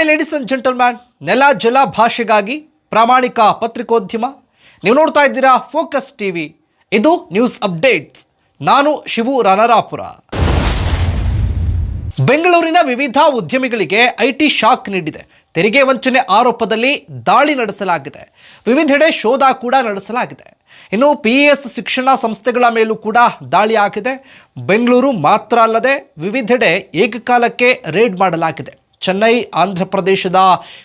Hi ladies and gentleman ನೆಲ ಜಲ ಭಾಷೆಗಾಗಿ ಪ್ರಾಮಾಣಿಕ ಪತ್ರಿಕೋದ್ಯಮ. ನೀವು ನೋಡ್ತಾ ಇದ್ದೀರಾ ಫೋಕಸ್ ಟಿವಿ ಇದು ನ್ಯೂಸ್ ಅಪ್ಡೇಟ್ಸ್ ನಾನು ಶಿವು ರಾನರಾಪುರ ಬೆಂಗಳೂರಿನ ವಿವಿಧ ಉದ್ಯಮಿಗಳಿಗೆ ಐಟಿ ಶಾಕ್ ನೀಡಿದೆ. ತೆರಿಗೆ ವಂಚನೆ ಆರೋಪದಲ್ಲಿ ದಾಳಿ ನಡೆಸಲಾಗಿದೆ. ವಿವಿಧೆಡೆ ಶೋಧ ಕೂಡ ನಡೆಸಲಾಗಿದೆ. ಇನ್ನು ಪಿ ಎಸ್ ಶಿಕ್ಷಣ ಸಂಸ್ಥೆಗಳ ಮೇಲೂ ಕೂಡ ದಾಳಿ ಆಗಿದೆ. ಬೆಂಗಳೂರು ಮಾತ್ರ ಅಲ್ಲದೆ ವಿವಿಧೆಡೆ ಏಕಕಾಲಕ್ಕೆ ರೇಡ್ ಮಾಡಲಾಗಿದೆ. ಚೆನ್ನೈ ಆಂಧ್ರ ಪ್ರದೇಶದ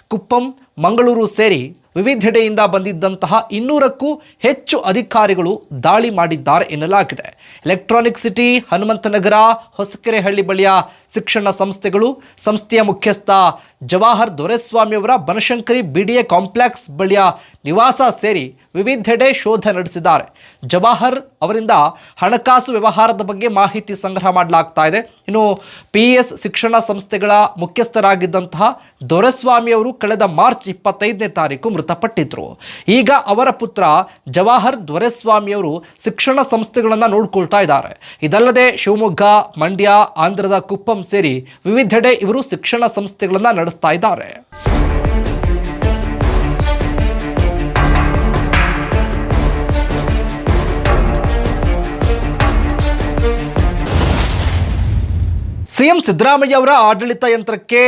ಕುಪ್ಪಂ ಮಂಗಳೂರು ಸೇರಿ ವಿವಿಧೆಡೆಯಿಂದ ಬಂದಿದ್ದಂತಹ ಇನ್ನೂರಕ್ಕೂ ಹೆಚ್ಚು ಅಧಿಕಾರಿಗಳು ದಾಳಿ ಮಾಡಿದ್ದಾರೆ ಎನ್ನಲಾಗಿದೆ. ಎಲೆಕ್ಟ್ರಾನಿಕ್ ಸಿಟಿ, ಹನುಮಂತನಗರ, ಹೊಸಕೆರೆಹಳ್ಳಿ ಬಳಿಯ ಶಿಕ್ಷಣ ಸಂಸ್ಥೆಗಳು, ಸಂಸ್ಥೆಯ ಮುಖ್ಯಸ್ಥ ಜವಾಹರ್ ದೊರೆಸ್ವಾಮಿಯವರ ಬನಶಂಕರಿ ಬಿಡಿಎ ಕಾಂಪ್ಲೆಕ್ಸ್ ಬಳಿಯ ನಿವಾಸ ಸೇರಿ ವಿವಿಧೆಡೆ ಶೋಧ ನಡೆಸಿದ್ದಾರೆ. ಜವಾಹರ್ ಅವರಿಂದ ಹಣಕಾಸು ವ್ಯವಹಾರದ ಬಗ್ಗೆ ಮಾಹಿತಿ ಸಂಗ್ರಹ ಮಾಡಲಾಗ್ತಾ ಇದೆ. ಇನ್ನು ಪಿ ಶಿಕ್ಷಣ ಸಂಸ್ಥೆಗಳ ಮುಖ್ಯಸ್ಥರಾಗಿದ್ದಂತಹ ದೊರೆಸ್ವಾಮಿ ಅವರು ಕಳೆದ ಮಾರ್ಚ್ ಇಪ್ಪತ್ತೈದನೇ ತಾರೀಕು ಮೃತಪಟ್ಟಿದ್ರು. ಈಗ ಅವರ ಪುತ್ರ ಜವಾಹರ್ ದೊರೆಸ್ವಾಮಿಯವರು ಶಿಕ್ಷಣ ಸಂಸ್ಥೆಗಳನ್ನು ನೋಡ್ಕೊಳ್ತಾ ಇದ್ದಾರೆ. ಇದಲ್ಲದೆ ಶಿವಮೊಗ್ಗ, ಮಂಡ್ಯ, ಆಂಧ್ರದ ಕುಪ್ಪಂ ಸೇರಿ ವಿವಿಧೆಡೆ ಇವರು ಶಿಕ್ಷಣ ಸಂಸ್ಥೆಗಳನ್ನು ನಡೆಸ್ತಾ ಇದ್ದಾರೆ. ಸಿಎಂ ಸಿದ್ದರಾಮಯ್ಯ ಅವರ ಆಡಳಿತ ಯಂತ್ರಕ್ಕೆ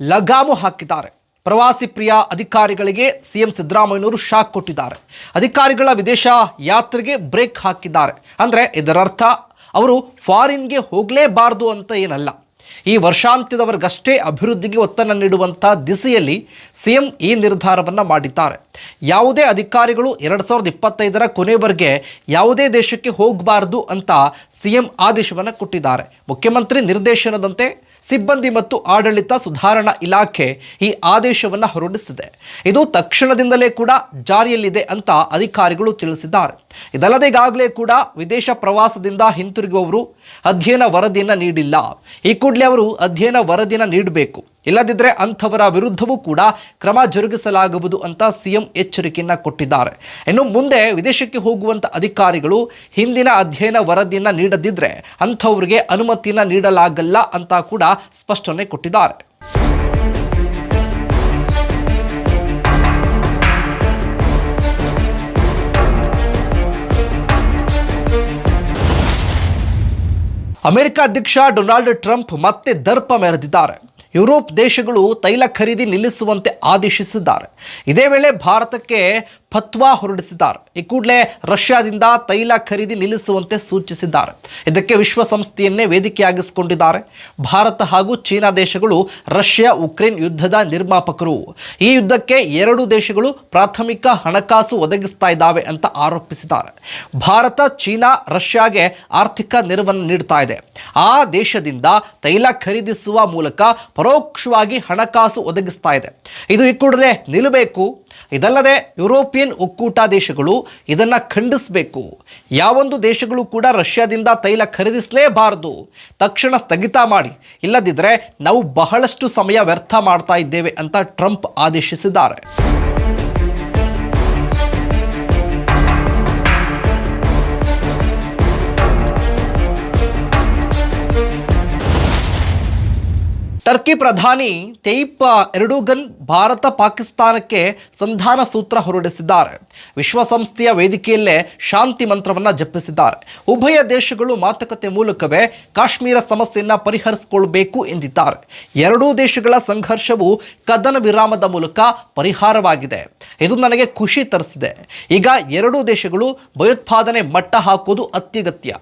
ಲಗಾಮು ಹಾಕಿದ್ದಾರೆ. ಪ್ರವಾಸಿ ಪ್ರಿಯ ಅಧಿಕಾರಿಗಳಿಗೆ ಸಿಎಂ ಸಿದ್ದರಾಮಯ್ಯನವರು ಶಾಕ್ ಕೊಟ್ಟಿದ್ದಾರೆ. ಅಧಿಕಾರಿಗಳ ವಿದೇಶ ಯಾತ್ರೆಗೆ ಬ್ರೇಕ್ ಹಾಕಿದ್ದಾರೆ. ಅಂದರೆ ಇದರರ್ಥ ಅವರು ಫಾರಿನ್ಗೆ ಹೋಗಲೇಬಾರ್ದು ಅಂತ ಏನಲ್ಲ. ಈ ವರ್ಷಾಂತ್ಯದವರೆಗಷ್ಟೇ ಅಭಿವೃದ್ಧಿಗೆ ಒತ್ತನ್ನು ನೀಡುವಂಥ ದಿಸೆಯಲ್ಲಿ ಸಿಎಂ ಈ ನಿರ್ಧಾರವನ್ನು ಮಾಡಿದ್ದಾರೆ. ಯಾವುದೇ ಅಧಿಕಾರಿಗಳು ಎರಡು ಸಾವಿರದ ಇಪ್ಪತ್ತೈದರ ಕೊನೆವರೆಗೆ ಯಾವುದೇ ದೇಶಕ್ಕೆ ಹೋಗಬಾರ್ದು ಅಂತ ಸಿಎಂ ಆದೇಶವನ್ನು ಕೊಟ್ಟಿದ್ದಾರೆ. ಮುಖ್ಯಮಂತ್ರಿ ನಿರ್ದೇಶನದಂತೆ ಸಿಬ್ಬಂದಿ ಮತ್ತು ಆಡಳಿತ ಸುಧಾರಣಾ ಇಲಾಖೆ ಈ ಆದೇಶವನ್ನು ಹೊರಡಿಸಿದೆ. ಇದು ತಕ್ಷಣದಿಂದಲೇ ಕೂಡ ಜಾರಿಯಲ್ಲಿದೆ ಅಂತ ಅಧಿಕಾರಿಗಳು ತಿಳಿಸಿದ್ದಾರೆ. ಇದಲ್ಲದೆ ಈಗಾಗಲೇ ಕೂಡ ವಿದೇಶ ಪ್ರವಾಸದಿಂದ ಹಿಂತಿರುಗುವವರು ಅಧ್ಯಯನ ವರದಿಯನ್ನು ನೀಡಿಲ್ಲ. ಈ ಕೂಡಲೇ ಅವರು ಅಧ್ಯಯನ ವರದಿಯನ್ನು ನೀಡಬೇಕು. ಇಲ್ಲದಿದ್ದರೆ ಅಂಥವರ ವಿರುದ್ಧವೂ ಕೂಡ ಕ್ರಮ ಜರುಗಿಸಲಾಗುವುದು ಅಂತ ಸಿಎಂ ಎಚ್ಚರಿಕೆಯನ್ನು ಕೊಟ್ಟಿದ್ದಾರೆ. ಇನ್ನು ಮುಂದೆ ವಿದೇಶಕ್ಕೆ ಹೋಗುವಂಥ ಅಧಿಕಾರಿಗಳು ಹಿಂದಿನ ಅಧ್ಯಯನ ವರದಿಯನ್ನು ನೀಡದಿದ್ದರೆ ಅಂಥವ್ರಿಗೆ ಅನುಮತಿಯನ್ನು ನೀಡಲಾಗಲ್ಲ ಅಂತ ಕೂಡ ಸ್ಪಷ್ಟನೆ ಕೊಟ್ಟಿದ್ದಾರೆ. ಅಮೆರಿಕ ಅಧ್ಯಕ್ಷ ಡೊನಾಲ್ಡ್ ಟ್ರಂಪ್ ಮತ್ತೆ ದರ್ಪ ಮೆರೆದಿದ್ದಾರೆ. ಯುರೋಪ್ ದೇಶಗಳು ತೈಲ ಖರೀದಿ ನಿಲ್ಲಿಸುವಂತೆ ಆದೇಶಿಸಿದ್ದಾರೆ. ಇದೇ ವೇಳೆ ಭಾರತಕ್ಕೆ ಫತ್ವಾ ಹೊರಡಿಸಿದ್ದಾರೆ. ಈ ಕೂಡಲೇ ರಷ್ಯಾದಿಂದ ತೈಲ ಖರೀದಿ ನಿಲ್ಲಿಸುವಂತೆ ಸೂಚಿಸಿದ್ದಾರೆ. ಇದಕ್ಕೆ ವಿಶ್ವಸಂಸ್ಥೆಯನ್ನೇ ವೇದಿಕೆಯಾಗಿಸಿಕೊಂಡಿದ್ದಾರೆ. ಭಾರತ ಹಾಗೂ ಚೀನಾ ದೇಶಗಳು ರಷ್ಯಾ ಉಕ್ರೇನ್ ಯುದ್ಧದ ನಿರ್ಮಾಪಕರು. ಈ ಯುದ್ಧಕ್ಕೆ ಎರಡು ದೇಶಗಳು ಪ್ರಾಥಮಿಕ ಹಣಕಾಸು ಒದಗಿಸ್ತಾ ಇದ್ದಾವೆ ಅಂತ ಆರೋಪಿಸಿದ್ದಾರೆ. ಭಾರತ, ಚೀನಾ, ರಷ್ಯಾಗೆ ಆರ್ಥಿಕ ನೆರವನ್ನು ನೀಡ್ತಾ ಇದೆ. ಆ ದೇಶದಿಂದ ತೈಲ ಖರೀದಿಸುವ ಮೂಲಕ ಪರೋಕ್ಷವಾಗಿ ಹಣಕಾಸು ಒದಗಿಸ್ತಾ ಇದೆ. ಇದು ಈ ಕೂಡಲೇ ನಿಲ್ಲಬೇಕು. ಇದಲ್ಲದೆ ಯುರೋಪಿಯನ್ ಒಕ್ಕೂಟ ದೇಶಗಳು ಇದನ್ನು ಖಂಡಿಸಬೇಕು. ಯಾವೊಂದು ದೇಶಗಳು ಕೂಡ ರಷ್ಯಾದಿಂದ ತೈಲ ಖರೀದಿಸಲೇಬಾರದು. ತಕ್ಷಣ ಸ್ಥಗಿತ ಮಾಡಿ. ಇಲ್ಲದಿದ್ದರೆ ನಾವು ಬಹಳಷ್ಟು ಸಮಯ ವ್ಯರ್ಥ ಮಾಡ್ತಾ ಇದ್ದೇವೆ ಅಂತ ಟ್ರಂಪ್ ಆದೇಶಿಸಿದ್ದಾರೆ. ಟರ್ಕಿ ಪ್ರಧಾನಿ ತೈಪ್ ಎರಡೂಗನ್ ಭಾರತ ಪಾಕಿಸ್ತಾನಕ್ಕೆ ಸಂಧಾನ ಸೂತ್ರ ಹೊರಡಿಸಿದ್ದಾರೆ. ವಿಶ್ವಸಂಸ್ಥೆಯ ವೇದಿಕೆಯಲ್ಲೇ ಶಾಂತಿ ಮಂತ್ರವನ್ನು ಜಪ್ಪಿಸಿದ್ದಾರೆ ಉಭಯ ದೇಶಗಳು ಮಾತುಕತೆ ಮೂಲಕವೇ ಕಾಶ್ಮೀರ ಸಮಸ್ಯೆಯನ್ನು ಪರಿಹರಿಸಿಕೊಳ್ಳಬೇಕು ಎಂದಿದ್ದಾರೆ. ಎರಡೂ ದೇಶಗಳ ಸಂಘರ್ಷವು ಕದನ ವಿರಾಮದ ಮೂಲಕ ಪರಿಹಾರವಾಗಿದೆ. ಇದು ನನಗೆ ಖುಷಿ ತರಿಸಿದೆ. ಈಗ ಎರಡೂ ದೇಶಗಳು ಭಯೋತ್ಪಾದನೆ ಮಟ್ಟ ಹಾಕುವುದು ಅತ್ಯಗತ್ಯ.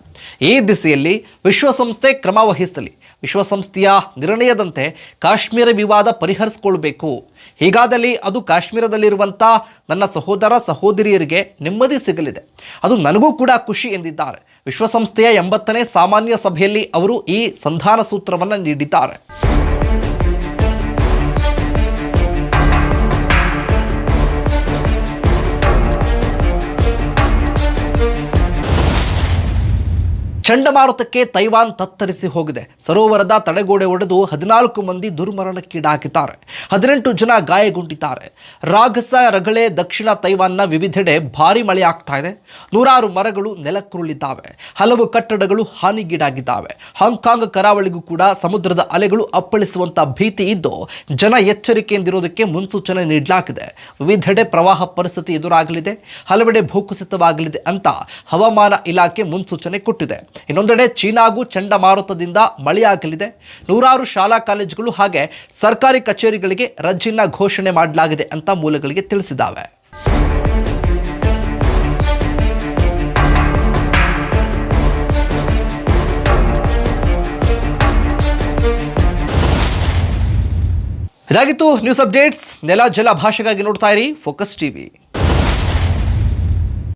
ಈ ದಿಸೆಯಲ್ಲಿ ವಿಶ್ವಸಂಸ್ಥೆ ಕ್ರಮ ವಹಿಸಲಿ. ವಿಶ್ವಸಂಸ್ಥೆಯ ನಿರ್ಣಯದಂತೆ ಕಾಶ್ಮೀರ ವಿವಾದ ಪರಿಹರಿಸಿಕೊಳ್ಬೇಕು. ಹೀಗಾದಲ್ಲಿ ಅದು ಕಾಶ್ಮೀರದಲ್ಲಿರುವಂಥ ನನ್ನ ಸಹೋದರ ಸಹೋದರಿಯರಿಗೆ ನೆಮ್ಮದಿ ಸಿಗಲಿದೆ. ಅದು ನನಗೂ ಕೂಡ ಖುಷಿ ಎಂದಿದ್ದಾರೆ. ವಿಶ್ವಸಂಸ್ಥೆಯ ಎಂಬತ್ತನೇ ಸಾಮಾನ್ಯ ಸಭೆಯಲ್ಲಿ ಅವರು ಈ ಸಂಧಾನ ಸೂತ್ರವನ್ನು ನೀಡಿದ್ದಾರೆ. ಚಂಡಮಾರುತಕ್ಕೆ ತೈವಾನ್ ತತ್ತರಿಸಿ ಹೋಗಿದೆ. ಸರೋವರದ ತಡೆಗೋಡೆ ಒಡೆದು ಹದಿನಾಲ್ಕು ಮಂದಿ ದುರ್ಮರಣಕ್ಕೀಡಾಗಿದ್ದಾರೆ. ಹದಿನೆಂಟು ಜನ ಗಾಯಗೊಂಡಿದ್ದಾರೆ. ರಾಗಸ ರಗಳೆ, ದಕ್ಷಿಣ ತೈವಾನ್ನ ವಿವಿಧೆಡೆ ಭಾರಿ ಮಳೆ ಆಗ್ತಾ ಇದೆ. ನೂರಾರು ಮರಗಳು ನೆಲಕ್ಕುರುಳಿದ್ದಾವೆ. ಹಲವು ಕಟ್ಟಡಗಳು ಹಾನಿಗೀಡಾಗಿದ್ದಾವೆ. ಹಾಂಗ್ಕಾಂಗ್ ಕರಾವಳಿಗೂ ಕೂಡ ಸಮುದ್ರದ ಅಲೆಗಳು ಅಪ್ಪಳಿಸುವಂತ ಭೀತಿ ಇದ್ದು, ಜನ ಎಚ್ಚರಿಕೆಯಿಂದಿರೋದಕ್ಕೆ ಮುನ್ಸೂಚನೆ ನೀಡಲಾಗಿದೆ. ವಿವಿಧೆಡೆ ಪ್ರವಾಹ ಪರಿಸ್ಥಿತಿ ಎದುರಾಗಲಿದೆ. ಹಲವೆಡೆ ಭೂಕುಸಿತವಾಗಲಿದೆ ಅಂತ ಹವಾಮಾನ ಇಲಾಖೆ ಮುನ್ಸೂಚನೆ ಕೊಟ್ಟಿದೆ. ಇನ್ನೊಂದೆಡೆ ಚೀನಾಗೂ ಚಂಡಮಾರುತದಿಂದ ಮಳೆಯಾಗಲಿದೆ. ನೂರಾರು ಶಾಲಾ ಕಾಲೇಜುಗಳು ಹಾಗೆ ಸರ್ಕಾರಿ ಕಚೇರಿಗಳಿಗೆ ರಜೆಯನ್ನ ಘೋಷಣೆ ಮಾಡಲಾಗಿದೆ ಅಂತ ಮೂಲಗಳಿಗೆ ತಿಳಿಸಿದ್ದಾವೆ. ಇದಾಗಿತ್ತು ನ್ಯೂಸ್ ಅಪ್ಡೇಟ್ಸ್. ನೆಲ, ಜಲ ಭಾಷೆಗಾಗಿ ನೋಡ್ತಾ ಇರಿ. Focus TV.